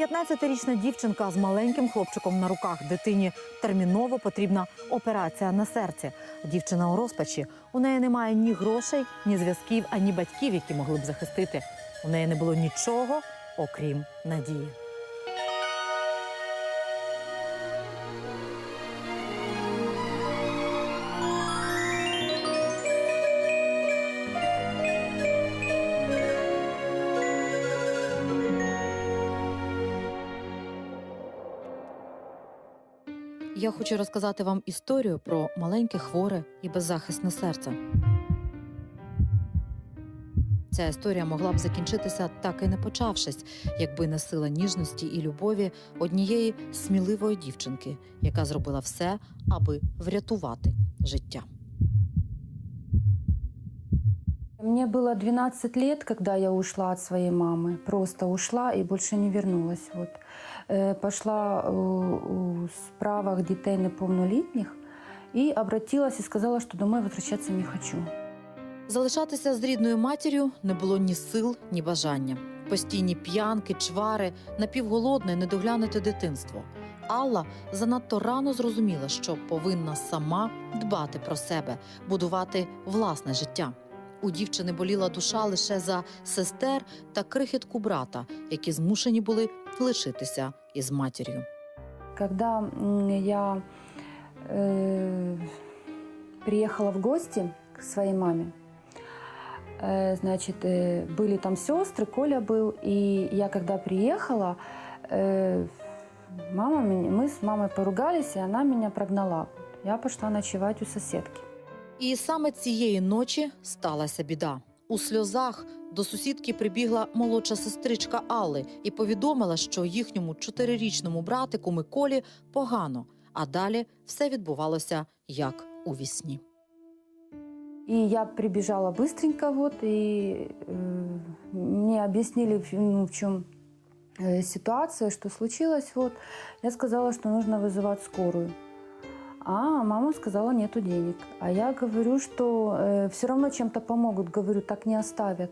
15-річна дівчинка з маленьким хлопчиком на руках дитині терміново потрібна операція на серці. Дівчина у розпачі. У неї немає ні грошей, ні зв'язків, ані батьків, які могли б захистити. У неї не було нічого, окрім надії. Я хочу розказати вам історію про маленьке хворе і беззахисне серце. Ця історія могла б закінчитися так і не почавшись, якби не сила ніжності і любові однієї сміливої дівчинки, яка зробила все, аби врятувати життя. Мне было 12 лет, когда я ушла от своей мамы. Просто ушла и больше не вернулась. Вот. Э, Пошла э, у справах детей неповнолітніх и обратилась и сказала, что домой возвращаться не хочу. Залишатися з рідною матір'ю не було ні сил, ні бажання. Постійні п'янки, чвари, напівголодне, недоглянуте дитинство. Алла занадто рано зрозуміла, що повинна сама дбати про себе, будувати власне життя. У дівчини боліла душа лише за сестер та крихітку брата, які змушені були лишитися із матір'ю. Когда м, я э, приехала в гости к своей маме, э, значит, э, были там сестры, Коля был, и я когда приехала, э, мама, меня- мы с мамой поругались, и она меня прогнала. Я пошла ночевать у соседки. І саме цієї ночі сталася біда. У сльозах до сусідки прибігла молодша сестричка Алли і повідомила, що їхньому чотирирічному братику Миколі погано, а далі все відбувалося як у вісні. И я прибежала быстренько, вот, и э, мне объяснили, в- ну, в чем э, ситуация, что случилось. Вот. Я сказала, что нужно вызывать скорую. А мама сказала, нету денег. А я говорю, что все равно чем-то помогут. Говорю, так не оставят.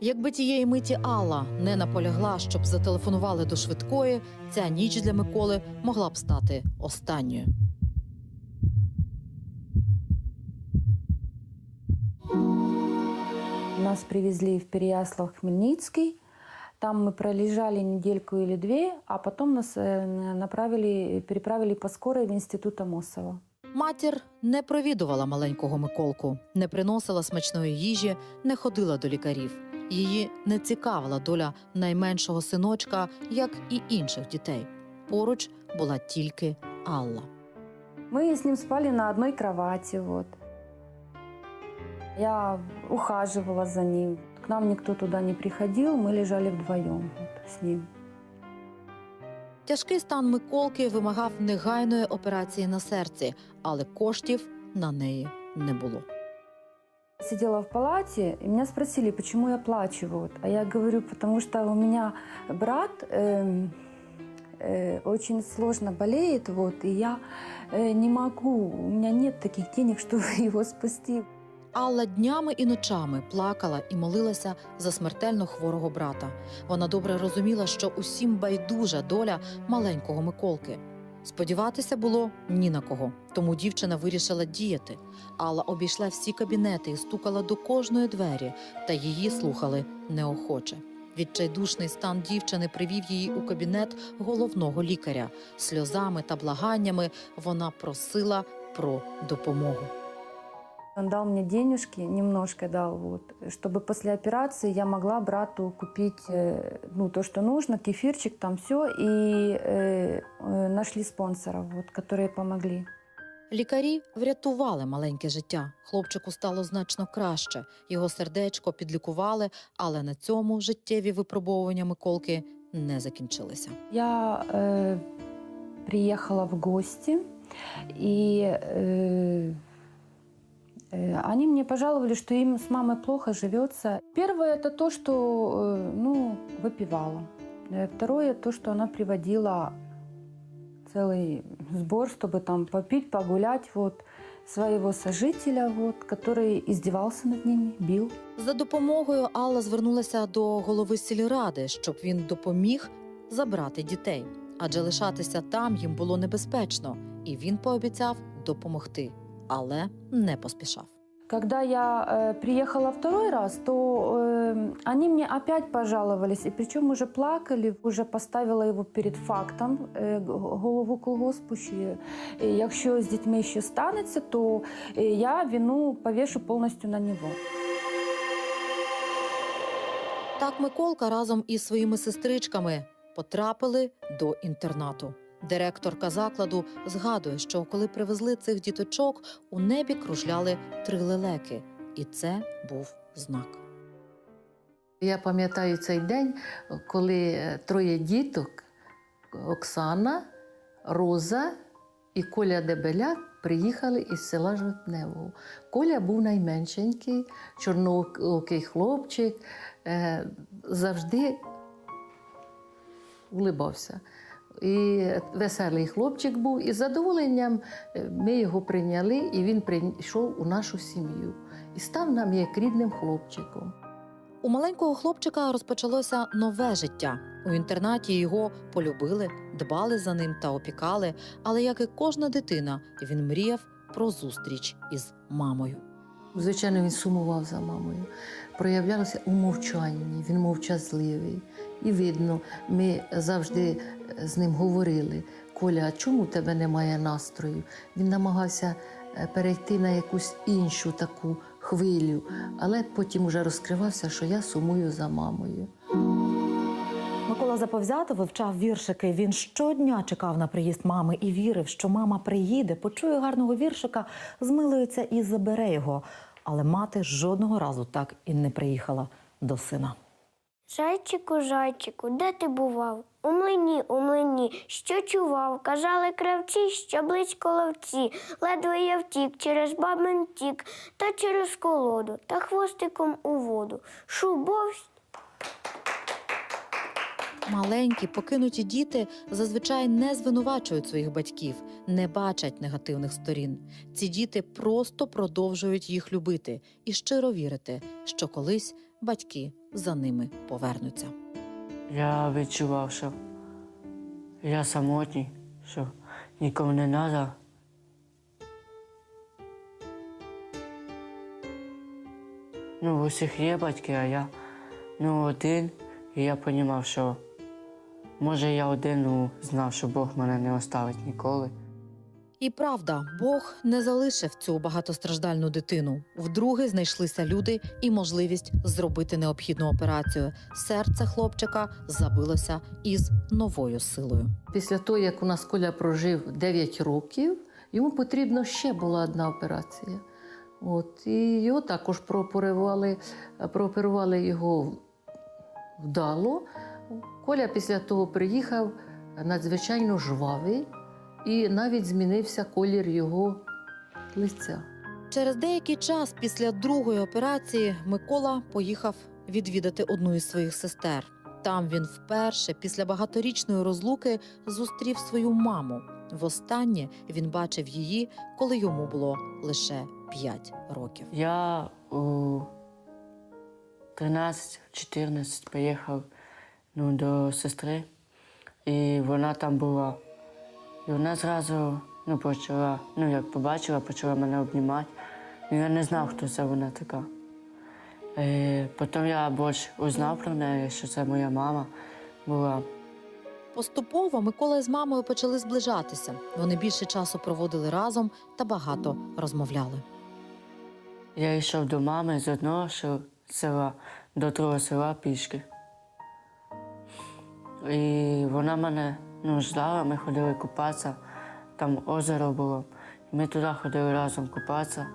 Якби тієї миті Алла не наполягла, щоб зателефонували до швидкої, ця ніч для Миколи могла б стати останньою. Нас привезли в Переяслав-Хмельницкий. Там мы пролежали недельку или две, а потом нас э, направили, переправили по скорой в институт Амосова. Матір не провідувала маленького Миколку, не приносила смачної їжі, не ходила до лікарів. Її не цікавила доля найменшого синочка, як і інших дітей. Поруч була тільки Алла. Мы с ним спали на одной кровати. Вот. Я ухаживала за ним. К нам никто туда не приходил, мы лежали вдвоем вот, с ним. Тяжкий стан Миколки вимагав негайної операції на серці, але коштів на неї не було. Сидела в палате, и меня спросили, почему я плачу. Вот. А я говорю, потому что у меня брат эм, э, очень сложно болеет, вот, и я э, не могу, у меня нет таких денег, чтобы его спасти. Алла днями і ночами плакала і молилася за смертельно хворого брата. Вона добре розуміла, що усім байдужа доля маленького Миколки. Сподіватися було ні на кого, тому дівчина вирішила діяти. Алла обійшла всі кабінети і стукала до кожної двері, та її слухали неохоче. Відчайдушний стан дівчини привів її у кабінет головного лікаря. Сльозами та благаннями вона просила про допомогу. Он дал мне денежки, немножко дал, вот, чтобы после операции я могла брату купить э, ну, то, что нужно, кефирчик, там все. И э, э, нашли спонсоров, вот, которые помогли. Лікарі врятували маленьке життя. Хлопчику стало значно краще. Його сердечко підлікували, але на цьому життєві випробовування Миколки не закінчилися. Я э, приехала в гости, и э, э, они мне пожаловали, что им с мамой плохо живется. Первое это то, что э, ну, выпивала. Э, Второе то, что она приводила целый сбор, чтобы там попить, погулять, вот своего сожителя, вот, который издевался над ними, бил. За допомогою Алла звернулася до голови сільради, щоб він допоміг забрати дітей, адже лишатися там їм було небезпечно, і він пообіцяв допомогти, але не поспішав. Когда я э, приехала второй раз, то э, они мне опять пожаловались, и причем уже плакали, уже поставила его перед фактом э, г- голову колгоспу. що, е, Якщо з дітьми ще станеться, то е, я вину повішу повністю на нього. Так Миколка разом із своїми сестричками потрапили до інтернату. Директорка закладу згадує, що коли привезли цих діточок, у небі кружляли три лелеки, і це був знак. Я пам'ятаю цей день, коли е, троє діток Оксана, Роза і Коля Дебеляк приїхали із села Жовтневого. Коля був найменшенький, чорноокий хлопчик, е, завжди улибався. І веселий хлопчик був, і з задоволенням е, ми його прийняли, і він прийшов у нашу сім'ю і став нам як рідним хлопчиком. У маленького хлопчика розпочалося нове життя. У інтернаті його полюбили, дбали за ним та опікали. Але як і кожна дитина, він мріяв про зустріч із мамою. Звичайно, він сумував за мамою. Проявлялося у мовчанні, він мовчазливий. І видно, ми завжди з ним говорили: Коля, а чому у тебе немає настрою? Він намагався е, перейти на якусь іншу таку хвилю, але потім вже розкривався, що я сумую за мамою. Микола заповзято вивчав віршики. Він щодня чекав на приїзд мами і вірив, що мама приїде, почує гарного віршика, змилується і забере його. Але мати жодного разу так і не приїхала до сина. Зайчику, зайчику, де ти бував? У млині, у млині, що чував? Казали кравці, що близько ловці. Ледве я втік через бабин тік, та через колоду, та хвостиком у воду. Шубовсь Маленькі покинуті діти зазвичай не звинувачують своїх батьків, не бачать негативних сторін. Ці діти просто продовжують їх любити і щиро вірити, що колись батьки за ними повернуться. Я відчував, що я самотній, що нікому не треба. Ну, у всіх є батьки, а я ну, один. І я розумів, що може я один ну, знав, що Бог мене не оставить ніколи. І правда, Бог не залишив цю багатостраждальну дитину. Вдруге знайшлися люди і можливість зробити необхідну операцію. Серце хлопчика забилося із новою силою. Після того, як у нас Коля прожив 9 років, йому потрібно ще була одна операція. От, і його також прооперували, прооперували його вдало. Коля після того приїхав надзвичайно жвавий, і навіть змінився колір його лиця. Через деякий час після другої операції Микола поїхав відвідати одну із своїх сестер. Там він вперше, після багаторічної розлуки, зустрів свою маму. Востаннє він бачив її, коли йому було лише 5 років. Я у 13-14 поїхав ну, до сестри, і вона там була. І вона зразу ну, почала, ну як побачила, почала мене обнімати. Ну, я не знав, хто це вона така. Е, потім я більше узнав про неї, що це моя мама була. Поступово Микола з мамою почали зближатися. Вони більше часу проводили разом та багато розмовляли. Я йшов до мами з одного села до другого села пішки. І вона мене ну, ждала, ми ходили купатися, там озеро було. Ми туди ходили разом купатися.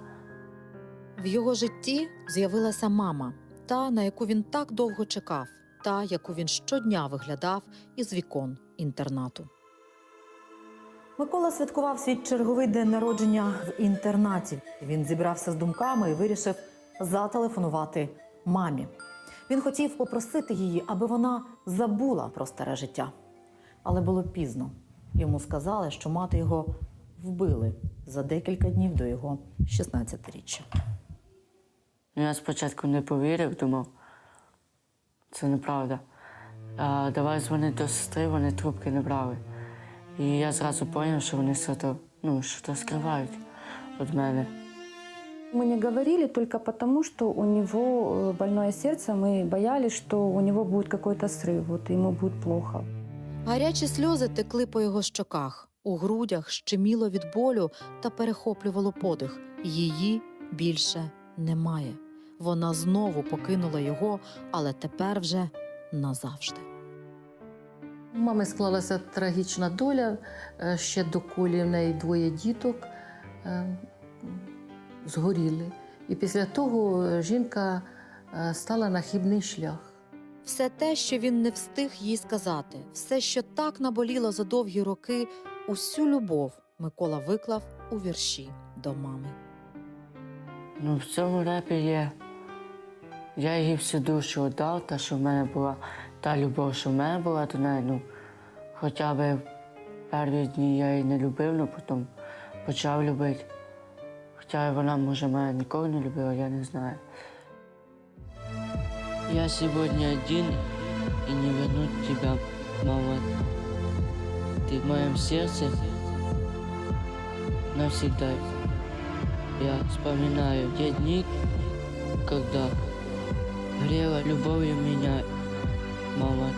В його житті з'явилася мама, та на яку він так довго чекав, та яку він щодня виглядав із вікон інтернату. Микола святкував свій черговий день народження в інтернаті. Він зібрався з думками і вирішив зателефонувати мамі. Він хотів попросити її, аби вона забула про старе життя. Але було пізно. Йому сказали, що мати його вбили за декілька днів до його 16-річчя. Ну, я спочатку не повірив, думав, це неправда. А давай дзвонити до сестри, вони трубки не брали. І я зразу зрозумів, що вони щось, ну, щось скривають від мене. Мы не говорили только потому, что у него э, больное сердце. Мы боялись, что у него будет какой-то срыв, вот ему будет плохо. Гарячі сльози текли по його щоках, у грудях щеміло від болю та перехоплювало подих. Її більше немає. Вона знову покинула його, але тепер вже назавжди. У мами склалася трагічна доля. Е, Ще до колі в неї двоє діток е, згоріли. І після того е, жінка е, стала на хибний шлях. Все те, що він не встиг їй сказати, все, що так наболіло за довгі роки, усю любов Микола виклав у вірші до мами. Ну, в цьому репі є. Я їй всю душу віддав, та, що в мене була та любов, що в мене була до неї. Ну, хоча б перші дні я її не любив, але потім почав любити. Хоча вона, може, мене ніколи не любила, я не знаю. Я сьогодні один і не верну тебе, мама. Ти в моєму серці навсегда. Я вспоминаю те дни, когда грела любовью меня мама.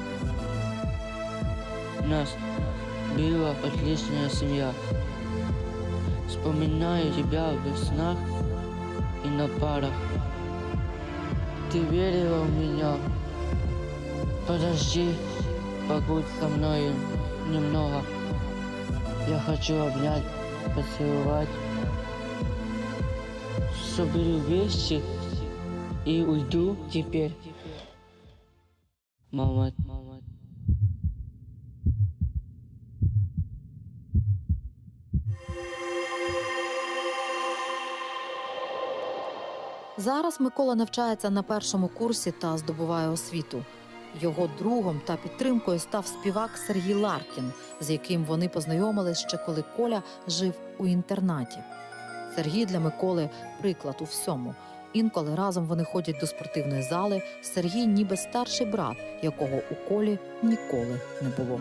У нас была отличная семья. Вспоминаю тебя в снах и на парах. Ты верила в меня. Подожди, побудь со мной немного. Я хочу обнять, поцеловать. Соберу вещи и уйду теперь. Мама, Зараз Микола навчається на першому курсі та здобуває освіту. Його другом та підтримкою став співак Сергій Ларкін, з яким вони познайомились ще коли Коля жив у інтернаті. Сергій для Миколи приклад у всьому. Інколи разом вони ходять до спортивної зали. Сергій ніби старший брат, якого у колі ніколи не було.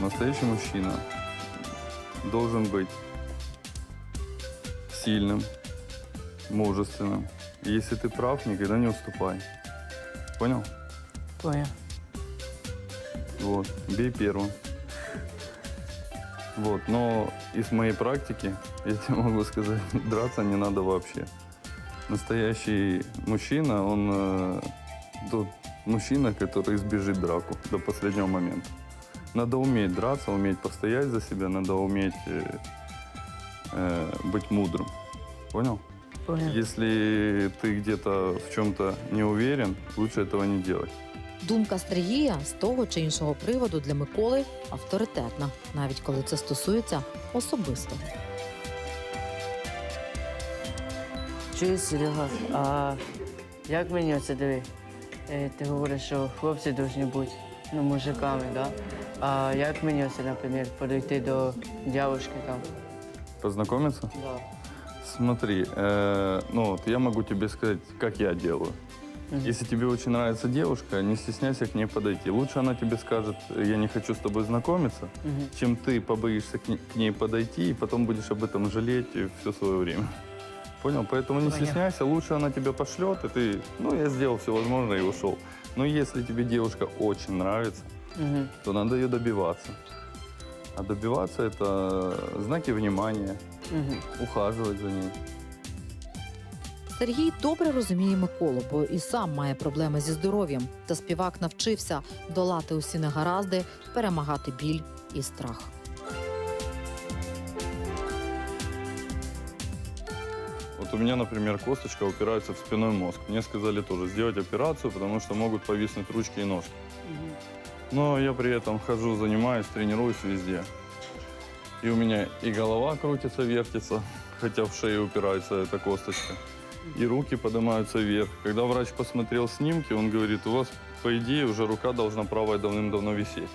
Настоящий мужчина должен быть сильным, мужественным. И если ты прав, никогда не уступай. Понял? Понял. Вот, бей первым. Вот, но из моей практики я тебе могу сказать, драться не надо вообще. Настоящий мужчина, он э, тот мужчина, который избежит драку до последнего момента. Надо уметь драться, уметь постоять за себя, надо уметь э, э, быть мудрым. Понял? Понял. Если ты где-то в чем-то не уверен, лучше этого не делать. Думка Сергія з того чи іншого приводу для Миколи авторитетна, навіть коли це стосується особистого. Чуєш, Серега, а як мені оце диви? Е, Ти говориш, що хлопці повинні бути ну, мужиками, да? А як мені оце, наприклад, подойти до дівчинки там? Познакомиться? Да. Смотри, э, ну вот я могу тебе сказать, как я делаю. Если тебе очень нравится девушка, не стесняйся к ней подойти. Лучше она тебе скажет, я не хочу с тобой знакомиться, Мгм. чем ты побоишься к ней, к ней подойти и потом будешь об этом жалеть все свое время. Понял? Поэтому не стесняйся, лучше она тебя пошлет, и ты, ну, я сделал все возможное и ушел. Но если тебе девушка очень нравится, Мгм. то надо ее добиваться. А добиваться это знаки внимания, Мгм. ухаживать за ней. Сергій добре розуміє Миколу, бо і сам має проблеми зі здоров'ям. Та співак навчився долати усі негаразди, перемагати біль і страх. Вот у меня, например, косточка упирается в спиной мозг. Мне сказали тоже сделать операцию, потому что могут повиснуть ручки и ножки. Но я при этом хожу, занимаюсь, тренируюсь везде. И у меня и голова крутится, вертится, хотя в шею упирается эта косточка. и руки поднимаются вверх. Когда врач посмотрел снимки, он говорит, у вас, по идее, уже рука должна правая давным-давно висеть.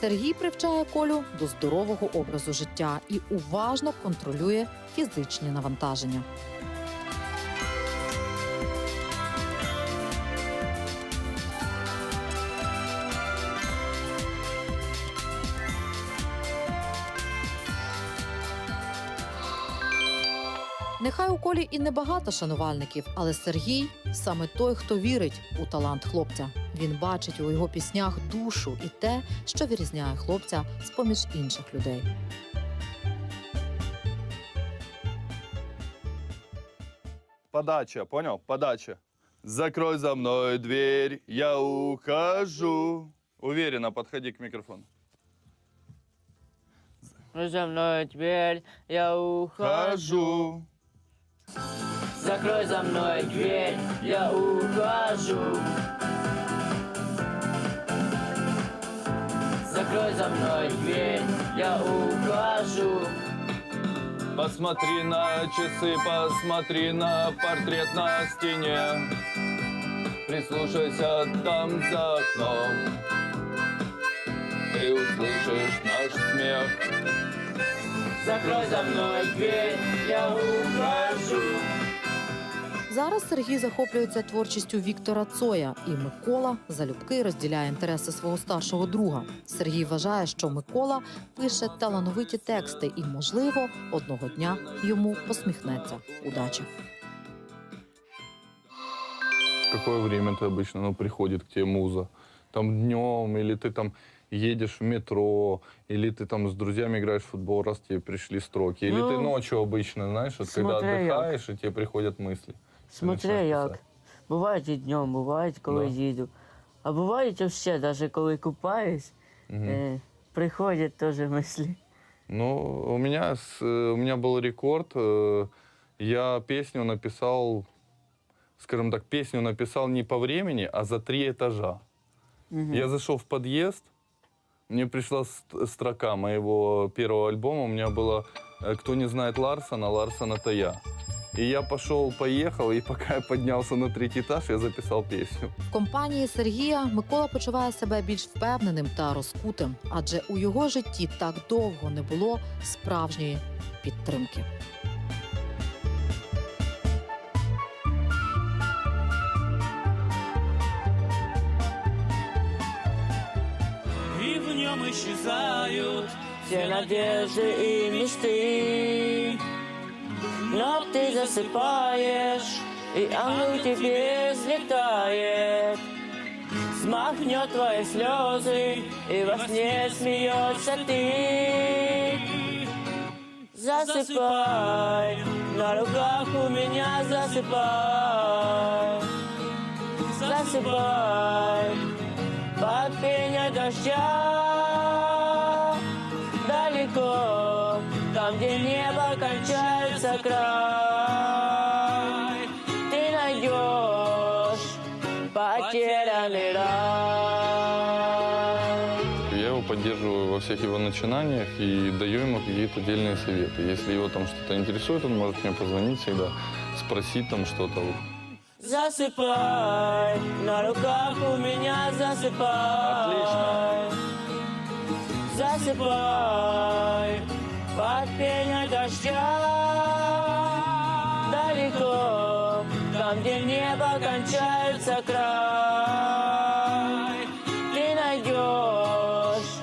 Сергій привчає Колю до здорового образу життя і уважно контролює фізичні навантаження. Нехай у колі і небагато шанувальників, але Сергій саме той, хто вірить у талант хлопця. Він бачить у його піснях душу і те, що вирізняє хлопця з поміж інших людей. Подача, понял? Подача. Закрой за мной дверь, я ухожу. Уверенно подходи к микрофону. Ну, за мной дверь, я ухожу. Закрой за мной дверь, я ухожу. Закрой за мной дверь, я ухожу. Посмотри на часы, посмотри на портрет на стене. Прислушайся там за окном. Ты услышишь наш смех. Закрой за мной дверь, я ухожу. Зараз Сергій захоплюється творчістю Віктора Цоя, і Микола залюбки розділяє інтереси свого старшого друга. Сергій вважає, що Микола пише талановиті тексти, і, можливо, одного дня йому посміхнеться удача. В какое время ты обычно ну, приходит к тебе муза? Там днем, или ты там едешь в метро, или ты там с друзьями играешь в футбол, раз тебе пришли строки, или ты Ну, ночью обычно, знаешь, вот когда смотря як. отдыхаешь, и тебе приходят мысли. Смотри, Починаєш як. писати. Бувають і днем, бувають, коли Да. їду. А бувають взагалі, навіть коли купаюсь, Мгм. е, приходять теж мислі. Ну, у меня, с- э, у меня был рекорд. э, Я песню написал, скажем так, песню написал не по времени, а за три этажа. Мгм. Я зашел в подъезд, мне пришла ст- строка моего первого альбома. У меня было э, «Кто не знает Ларсона, Ларсон это я». И я пошел, поехал, и пока я поднялся на третий этаж, я записал песню. В компанії Сергія Микола почуває себе більш впевненим та розкутим, адже у його житті так довго не було справжньої підтримки. Все надежды и мечты. Но ты засыпаешь, и ангел тебе взлетает. Смахнет твои слезы, и во сне смеешься ты. Засыпай, на руках у меня засыпай. Засыпай, под пение дождя край Ты найдешь потерянный рай Я его поддерживаю во всех его начинаниях и даю ему какие-то отдельные советы. Если его там что-то интересует, он может мне позвонить всегда, спросить там что-то. Засыпай, на руках у меня засыпай. Отлично. Засыпай, под пение дождя. Там, где небо кончается край. Ты найдешь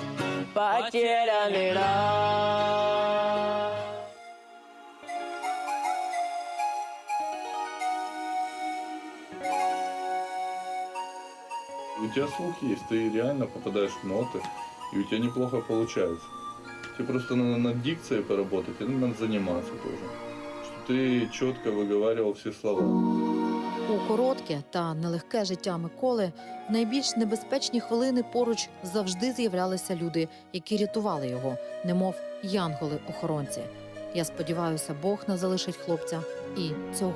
потерянный рай. У тебя слух есть, ты реально попадаешь в ноты, и у тебя неплохо получается. Тебе просто надо над дикцией поработать, и надо заниматься тоже. Чтобы ты четко выговаривал все слова. Коротке та нелегке життя Миколи в найбільш небезпечні хвилини поруч завжди з'являлися люди, які рятували його, немов янголи-охоронці. Я сподіваюся, Бог не залишить хлопця і цього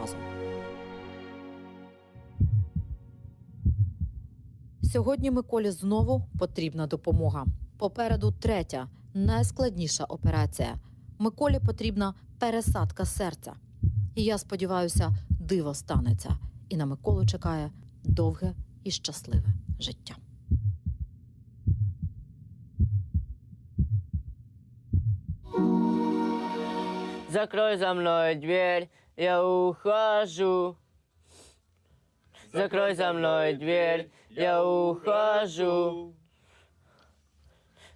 разу. Сьогодні Миколі знову потрібна допомога. Попереду третя, найскладніша операція. Миколі потрібна пересадка серця. І я сподіваюся, диво станеться, і на Миколу чекає довге і щасливе життя. Закрой за мной дверь, я ухожу. Закрой за мной дверь, я ухожу.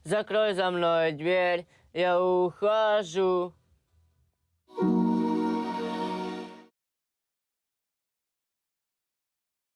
Закрой за мной дверь, я ухожу.